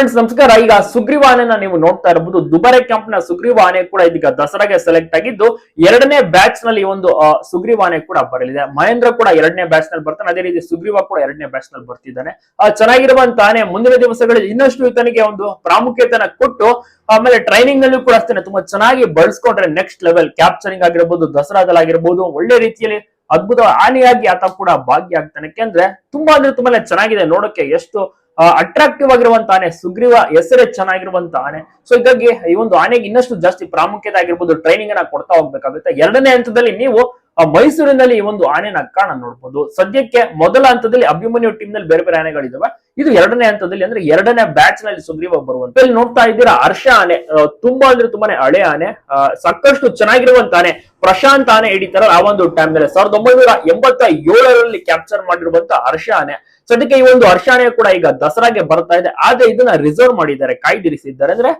Friends ನಮಸ್ಕಾರ. ಈಗ ಸುಗ್ರೀವಾನೆನ ನೀವು ನೋಡ್ತಾ ಇರಬಹುದು ದುಬಾರೆ ಕ್ಯಾಂಪ್ನ ಸುಗ್ರೀವ ಆನೆ ಕೂಡ ಇದೀಗ ದಸರಾಗೆ ಸೆಲೆಕ್ಟ್ ಆಗಿದ್ದು, ಎರಡನೇ ಬ್ಯಾಚ್ನಲ್ಲಿ ಒಂದು ಸುಗ್ರೀವ ಆನೆ ಕೂಡ ಬರಲಿದೆ. ಮಹೇಂದ್ರ ಕೂಡ ಎರಡನೇ ಬ್ಯಾಚ್ನಲ್ಲಿ ಬರ್ತಾನೆ. ಅದೇ ರೀತಿ ಸುಗ್ರೀವ ಕೂಡ ಎರಡನೇ ಬ್ಯಾಚ್ನಲ್ಲಿ ಬರ್ತಿದ್ದಾನೆ. ಚೆನ್ನಾಗಿರುವಂತ ಆನೆ ಮುಂದಿನ ದಿವಸಗಳಲ್ಲಿ ಇನ್ನಷ್ಟು ಈತನಿಗೆ ಒಂದು ಪ್ರಾಮುಖ್ಯತೆನ ಕೊಟ್ಟು, ಆಮೇಲೆ ಟ್ರೈನಿಂಗ್ನಲ್ಲಿ ಕೂಡ ಅಷ್ಟೇ ತುಂಬಾ ಚೆನ್ನಾಗಿ ಬಳಸ್ಕೊಂಡ್ರೆ ನೆಕ್ಸ್ಟ್ ಲೆವೆಲ್ ಕ್ಯಾಪ್ಚರಿಂಗ್ ಆಗಿರ್ಬೋದು, ದಸರಾದಲ್ಲಾಗಿರ್ಬೋದು, ಒಳ್ಳೆ ರೀತಿಯಲ್ಲಿ ಅದ್ಭುತ ಹಾನಿಯಾಗಿ ಆತ ಕೂಡ ಭಾಗ್ಯ ಆಗ್ತಾನೆ ಯಾಕೆಂದ್ರೆ ತುಂಬಾ ಅಂದ್ರೆ ತುಂಬಾನೇ ಚೆನ್ನಾಗಿದೆ. ನೋಡೋಕೆ ಎಷ್ಟು ಅಟ್ರಾಕ್ಟಿವ್ ಆಗಿರುವಂತ ಆನೆ, ಸುಗ್ರೀವ ಹೆಸರೇ ಚೆನ್ನಾಗಿರುವಂತ ಆನೆ. ಸೊ ಹೀಗಾಗಿ ಈ ಒಂದು ಆನೆಗೆ ಇನ್ನಷ್ಟು ಜಾಸ್ತಿ ಪ್ರಾಮುಖ್ಯತೆ ಆಗಿರ್ಬೋದು ಟ್ರೈನಿಂಗ್ ಅನ್ನ ಕೊಡ್ತಾ ಹೋಗ್ಬೇಕಾಗುತ್ತೆ. ಎರಡನೇ ಹಂತದಲ್ಲಿ ನೀವು ಮೈಸೂರಿನಲ್ಲಿ ಈ ಒಂದು ಆನೆನ ಕಾಣ ನೋಡ್ಬೋದು. ಸದ್ಯಕ್ಕೆ ಮೊದಲ ಹಂತದಲ್ಲಿ ಅಭಿಮನ್ಯು ಟೀಮ್ನಲ್ಲಿ ಬೇರೆ ಬೇರೆ ಆನೆಗಳಿದಾವೆ. ಇದು ಎರಡನೇ ಹಂತದಲ್ಲಿ ಅಂದ್ರೆ ಎರಡನೇ ಬ್ಯಾಚ್ನಲ್ಲಿ ಸುಗ್ರೀವ ಬರುವಂತ ಇಲ್ಲಿ ನೋಡ್ತಾ ಇದ್ದೀರಾ, ಹರ್ಷ ಆನೆ. ತುಂಬಾ ಅಂದ್ರೆ ತುಂಬಾನೇ ಹಳೆ ಆನೆ. ಸಾಕಷ್ಟು ಚೆನ್ನಾಗಿರುವಂತ ಆನೆ. ಪ್ರಶಾಂತ್ ಆನೆ ಹಿಡಿತಾರ ಆ ಒಂದು ಟೈಮ್ನಲ್ಲಿ. ಸಾವಿರದ ಒಂಬೈನೂರ ಎಂಬತ್ತ ಏಳರಲ್ಲಿ ಕ್ಯಾಪ್ಚರ್ ಮಾಡಿರುವಂತ ಹರ್ಷ ಆನೆ. ಸದ್ಯಕ್ಕೆ ಈ ಒಂದು ವರ್ಷಾಣೆ ಕೂಡ ಈಗ ದಸರಾಗೆ ಬರ್ತಾ ಇದೆ. ಆದ್ರೆ ಇದನ್ನ ರಿಸರ್ವ್ ಮಾಡಿದ್ದಾರೆ, ಕಾಯ್ದಿರಿಸಿದ್ದಾರೆ. ಅಂದ್ರೆ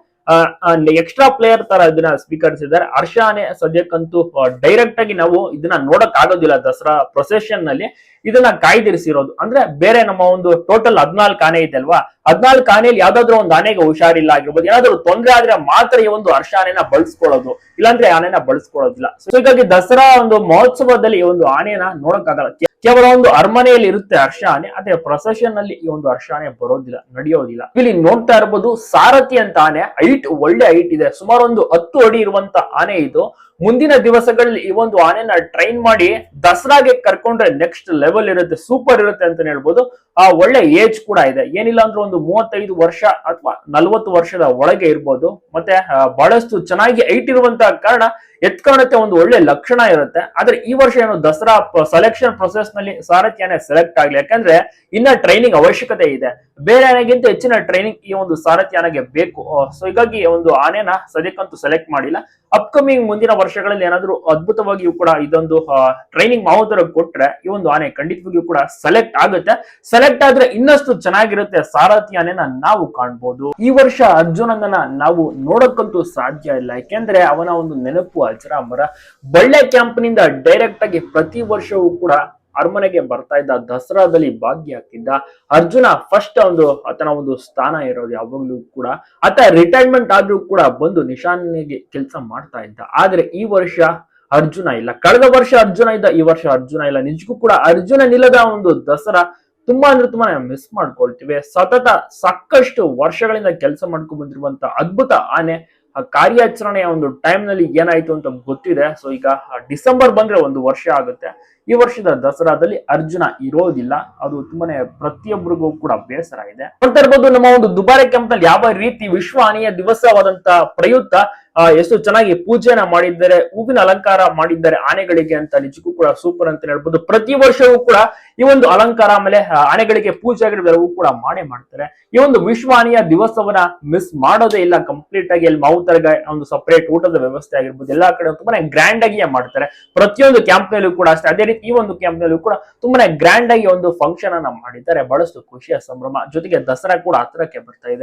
ಎಕ್ಸ್ಟ್ರಾ ಪ್ಲೇಯರ್ ತರ ಇದನ್ನ ಸ್ವೀಕರಿಸಿದ್ದಾರೆ. ಅರ್ಷಾನೆ ಸದ್ಯಕ್ಕಂತೂ ಡೈರೆಕ್ಟ್ ಆಗಿ ನಾವು ಇದನ್ನ ನೋಡಕ್ ಆಗೋದಿಲ್ಲ ದಸರಾ ಪ್ರೊಸೆಷನ್ನಲ್ಲಿ. ಇದನ್ನ ಕಾಯ್ದಿರಿಸಿರೋದು. ಅಂದ್ರೆ, ಬೇರೆ ನಮ್ಮ ಒಂದು ಟೋಟಲ್ ಹದ್ನಾಲ್ಕು ಆನೆ ಇದೆ ಅಲ್ವಾ? ಹದ್ನಾಲ್ಕು ಆನೆಯಲ್ಲಿ ಯಾವ್ದಾದ್ರು ಒಂದು ಆನೆಗೆ ಹುಷಾರಿಲ್ಲ ಆಗಿರ್ಬೋದು, ಏನಾದ್ರು ತೊಂದರೆ ಆದ್ರೆ ಮಾತ್ರ ಈ ಒಂದು ಹರ್ಷ ಆನೆನ ಬಳಸ್ಕೊಳ್ಳೋದು, ಇಲ್ಲಾಂದ್ರೆ ಆನೆನ ಬಳಸ್ಕೊಳ್ಳೋದಿಲ್ಲ. ಸೊ ಹೀಗಾಗಿ ದಸರಾ ಒಂದು ಮಹೋತ್ಸವದಲ್ಲಿ ಈ ಒಂದು ಆನೆನ ನೋಡಕ್ಕಾಗಲ್ಲ. ಕೇವಲ ಒಂದು ಅರಮನೆಯಲ್ಲಿ ಇರುತ್ತೆ ಹರ್ಷ ಆನೆ ಅದೇ ಪ್ರೊಸೆಷನ್ನಲ್ಲಿ ಈ ಒಂದು ಹರ್ಷ ಆನೆ ಬರೋದಿಲ್ಲ, ನಡೆಯೋದಿಲ್ಲ. ಇಲ್ಲಿ ನೋಡ್ತಾ ಇರ್ಬೋದು ಸಾರಥಿ ಅಂತ ಆನೆ ಹೈಟ್ ಒಳ್ಳೆ ಹೈಟ್ ಇದೆ, ಸುಮಾರು ಒಂದು ಹತ್ತು ಅಡಿ ಇರುವಂತ ಆನೆ ಇದು. ಮುಂದಿನ ದಿವಸಗಳಲ್ಲಿ ಈ ಒಂದು ಆನೆನ ಟ್ರೈನ್ ಮಾಡಿ ದಸರಾಗೆ ಕರ್ಕೊಂಡ್ರೆ ನೆಕ್ಸ್ಟ್ ಲೆವೆಲ್ ಇರುತ್ತೆ ಸೂಪರ್ ಇರುತ್ತೆ ಅಂತ ಹೇಳ್ಬೋದು. ಆ ಒಳ್ಳೆ ಏಜ್ ಕೂಡ ಇದೆ. ಏನಿಲ್ಲ ಅಂದ್ರೆ ಒಂದು ಮೂವತ್ತೈದು ವರ್ಷ ಅಥವಾ ನಲ್ವತ್ತು ವರ್ಷದ ಒಳಗೆ ಇರ್ಬೋದು. ಮತ್ತೆ ಬಹಳಷ್ಟು ಚೆನ್ನಾಗಿ ಐಟ್ ಇರುವಂತಹ ಕಾರಣ ಎತ್ಕಾಣಕ್ಕೆ ಒಂದು ಒಳ್ಳೆ ಲಕ್ಷಣ ಇರುತ್ತೆ. ಆದ್ರೆ ಈ ವರ್ಷ ಏನು ದಸರಾ ಸೆಲೆಕ್ಷನ್ ಪ್ರೊಸೆಸ್ನಲ್ಲಿ ಸಾರಥ್ಯನೇ ಸೆಲೆಕ್ಟ್ ಆಗ್ಲಿ. ಯಾಕಂದ್ರೆ ಇನ್ನ ಟ್ರೈನಿಂಗ್ ಅವಶ್ಯಕತೆ ಇದೆ. ಬೇರೆ ಆನೆಗಿಂತ ಹೆಚ್ಚಿನ ಟ್ರೈನಿಂಗ್ ಈ ಒಂದು ಸಾರಥ್ಯಾನಗೆ ಬೇಕು. ಸೊ ಹೀಗಾಗಿ ಒಂದು ಆನೆನ ಸದ್ಯಕ್ಕಂತೂ ಸೆಲೆಕ್ಟ್ ಮಾಡಿಲ್ಲ. ಅಪ್ಕಮಿಂಗ್ ಮುಂದಿನ ವರ್ಷಗಳಲ್ಲಿ ಏನಾದ್ರು ಅದ್ಭುತವಾಗಿಯೂ ಕೂಡ ಇದೊಂದು ಟ್ರೈನಿಂಗ್ ಮಾವುತರ ಕೊಟ್ರೆ ಈ ಒಂದು ಆನೆ ಖಂಡಿತವಾಗಿಯೂ ಕೂಡ ಸೆಲೆಕ್ಟ್ ಆಗುತ್ತೆ. ಸೆಲೆಕ್ಟ್ ಆದ್ರೆ ಇನ್ನಷ್ಟು ಚೆನ್ನಾಗಿರುತ್ತೆ ಸಾರಥಿ ಆನೆನ ನಾವು ಕಾಣ್ಬೋದು. ಈ ವರ್ಷ ಅರ್ಜುನನ್ನ ನಾವು ನೋಡಕ್ಕಂತೂ ಸಾಧ್ಯ ಇಲ್ಲ. ಯಾಕೆಂದ್ರೆ ಅವನ ಒಂದು ನೆನಪು ಅಜರಾಮರ ಬಳ್ಳೆ ಕ್ಯಾಂಪ್ನಿಂದ ಡೈರೆಕ್ಟ್ ಆಗಿ ಪ್ರತಿ ವರ್ಷವೂ ಕೂಡ ಅರಮನೆಗೆ ಬರ್ತಾ ಇದ್ದ ದಸರಾದಲ್ಲಿ ಭಾಗಿಯಾಗ್ತಿದ್ದ ಅರ್ಜುನ ಫಸ್ಟ್ ಒಂದು ಆತನ ಒಂದು ಸ್ಥಾನ ಇರೋದು ಯಾವಾಗ್ಲೂ ಕೂಡ. ಆತ ರಿಟೈರ್ಮೆಂಟ್ ಆದ್ರೂ ಕೂಡ ಬಂದು ನಿಶಾನಿಗೆ ಕೆಲಸ ಮಾಡ್ತಾ ಇದ್ದ. ಆದ್ರೆ ಈ ವರ್ಷ ಅರ್ಜುನ ಇಲ್ಲ. ಕಳೆದ ವರ್ಷ ಅರ್ಜುನ ಇದ್ದ, ಈ ವರ್ಷ ಅರ್ಜುನ ಇಲ್ಲ. ನಿಜಕ್ಕೂ ಕೂಡ ಅರ್ಜುನ ನಿಲ್ಲದ ಒಂದು ದಸರಾ ತುಂಬಾ ಅಂದ್ರೆ ತುಂಬಾ ಮಿಸ್ ಮಾಡ್ಕೊಳ್ತೀವಿ. ಸತತ ಸಾಕಷ್ಟು ವರ್ಷಗಳಿಂದ ಕೆಲಸ ಮಾಡ್ಕೊಂಡ್ ಬಂದಿರುವಂತ ಅದ್ಭುತ ಆನೆ ಕಾರ್ಯಾಚರಣೆಯ ಒಂದು ಟೈಮ್ನಲ್ಲಿ ಏನಾಯ್ತು ಅಂತ ಗೊತ್ತಿದೆ. ಸೊ ಈಗ ಡಿಸೆಂಬರ್ ಬಂದ್ರೆ ಒಂದು ವರ್ಷ ಆಗುತ್ತೆ. ಈ ವರ್ಷದ ದಸರಾದಲ್ಲಿ ಅರ್ಜುನ ಇರೋದಿಲ್ಲ. ಅದು ತುಂಬಾನೇ ಪ್ರತಿಯೊಬ್ಬರಿಗೂ ಕೂಡ ಬೇಸರ ಇದೆ. ನೋಡ್ತಾ ಇರ್ಬೋದು, ನಮ್ಮ ಒಂದು ದುಬಾರೆ ಕ್ಯಾಂಪ್ನಲ್ಲಿ ಯಾವ ರೀತಿ ವಿಶ್ವ ಆನೆಯ ದಿವಸವಾದಂತ ಪ್ರಯುಕ್ತ ಎಷ್ಟು ಚೆನ್ನಾಗಿ ಪೂಜೆನ ಮಾಡಿದ್ದಾರೆ, ಹೂವಿನ ಅಲಂಕಾರ ಮಾಡಿದ್ದಾರೆ ಆನೆಗಳಿಗೆ ಅಂತ ನಿಜಕ್ಕೂ ಕೂಡ ಸೂಪರ್ ಅಂತ ಹೇಳ್ಬೋದು. ಪ್ರತಿ ವರ್ಷವೂ ಕೂಡ ಈ ಒಂದು ಅಲಂಕಾರ ಆಮೇಲೆ ಆನೆಗಳಿಗೆ ಪೂಜೆ ಆಗಿರೋದೆಲ್ಲವೂ ಕೂಡ ಮಾಡೇ ಮಾಡ್ತಾರೆ. ಈ ಒಂದು ವಿಶ್ವ ಆನೆಯ ದಿವಸವನ್ನ ಮಿಸ್ ಮಾಡೋದೇ ಇಲ್ಲ ಕಂಪ್ಲೀಟ್ ಆಗಿ ಅಲ್ಲಿ ಮಾವುತರ್ಗ ಒಂದು ಸಪರೇಟ್ ಊಟದ ವ್ಯವಸ್ಥೆ ಆಗಿರ್ಬೋದು. ಎಲ್ಲಾ ಕಡೆ ತುಂಬಾನೇ ಗ್ರ್ಯಾಂಡ್ ಆಗಿಯೇ ಮಾಡ್ತಾರೆ. ಪ್ರತಿಯೊಂದು ಕ್ಯಾಂಪ್ ನಲ್ಲೂ ಕೂಡ ಅಷ್ಟೇ, ಅದೇ ರೀತಿ ಈ ಒಂದು ಕ್ಯಾಂಪ್ ನಲ್ಲೂ ಕೂಡ ತುಂಬಾನೇ ಗ್ರ್ಯಾಂಡ್ ಆಗಿ ಒಂದು ಫಂಕ್ಷನ್ ಅನ್ನ ಮಾಡಿದ್ದಾರೆ. ಬಹಳಷ್ಟು ಖುಷಿಯ ಸಂಭ್ರಮ. ಜೊತೆಗೆ ದಸರಾ ಕೂಡ ಹತ್ರಕ್ಕೆ ಬರ್ತಾ ಇದೆ.